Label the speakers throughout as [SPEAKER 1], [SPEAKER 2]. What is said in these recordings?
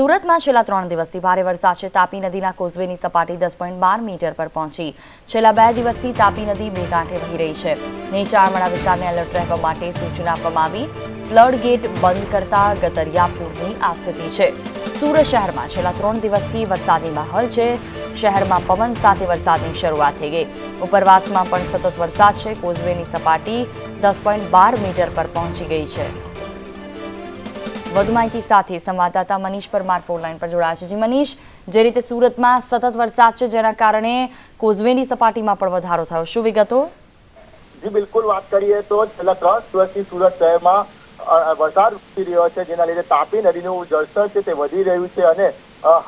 [SPEAKER 1] સુરતમાં છેલ્લા ત્રણ દિવસથી ભારે વરસાદ છે. તાપી નદીના કોઝવેની સપાટી દસ પોઈન્ટ બાર મીટર પર પહોંચી. છેલ્લા બે દિવસથી તાપી નદી બે કાંઠે વહી રહી છે. નીચાણવાળા વિસ્તારને એલર્ટ રહેવા માટે સૂચના આપવામાં આવી. ફ્લડ ગેટ બંધ કરતા ગતરિયાપુરની આ સ્થિતિ છે. સુરત શહેરમાં છેલ્લા ત્રણ દિવસથી વરસાદની માહોલ છે. શહેરમાં પવન સાથે વરસાદની શરૂઆત થઈ ગઈ. ઉપરવાસમાં પણ સતત વરસાદ છે. કોઝવેની સપાટી દસ પોઈન્ટ બાર મીટર પર પહોંચી ગઈ છે. વધુ માહિતી સાથે સંવાદદાતા મનીષ પરમાર ફોન લાઈન પર જોડાયા છે. જી મનીષ, જે રીતે સુરતમાં સતત વરસાદ છે, જેના કારણે કોઝવેની સપાટીમાં પણ વધારો થયો. શું વિગતો?
[SPEAKER 2] જી, બિલકુલ વાત કરીએ તો છેલ્લા ત્રણ દિવસથી સુરત શહેરમાં વરસાદ વરસી રહ્યો છે, જેના લીધે તાપી નદીનું જળસ્તર છે તે વધી રહ્યું છે અને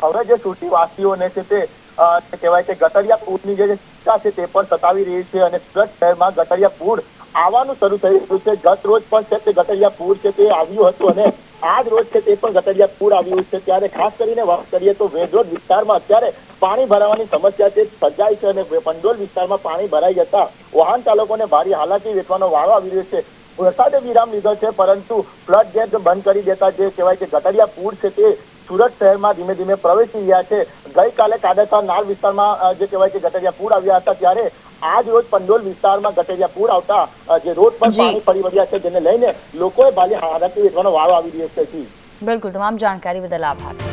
[SPEAKER 2] હવે જે સુરતીવાસીઓને છે તે કહેવાય કે ગટરિયા પૂરની જે ચિંતા છે તે પણ સતાવી રહી છે અને સુરત શહેરમાં ગટરિયા પૂર આવવાનું શરૂ થઈ રહ્યું છે. ગત રોજ પણ છે તે ગટરિયા પૂર છે તે આવ્યું હતું અને આજ રોજ છે તે પણ ગટરિયા પૂર આવ્યું છે. ત્યારે ખાસ કરીને વાત કરીએ તો વેડરોડ વિસ્તારમાં અત્યારે પાણી ભરાવાની સમસ્યા છે સર્જાઈ છે અને પંડોલ વિસ્તારમાં પાણી ભરાઈ જતા વાહન ચાલકોને ભારે હાલાકી વેઠવાનો વારો આવી રહ્યો છે. વરસાદે વિરામ લીધો છે, પરંતુ ફ્લડ ગેટ બંધ કરી દેતા જે કહેવાય કે ગટરિયા પૂર છે તે સુરત શહેરમાં ધીમે ધીમે પ્રવેશી રહ્યા છે. ગઈકાલે કાદેસર નાર વિસ્તારમાં જે કહેવાય કે ગટરિયા પૂર આવ્યા હતા ત્યારે આજ રોજ પંડોલ વિસ્તારમાં ગટરિયા પૂર આવતા જે રોડ પર. પાણી ફરી વળ્યા છે જેને લઈને લોકોએ ભારે હાલાકી વેઠવાનો વારો આવી રહ્યો છે.
[SPEAKER 1] બિલકુલ તમામ જાણકારી બદલ આભાર.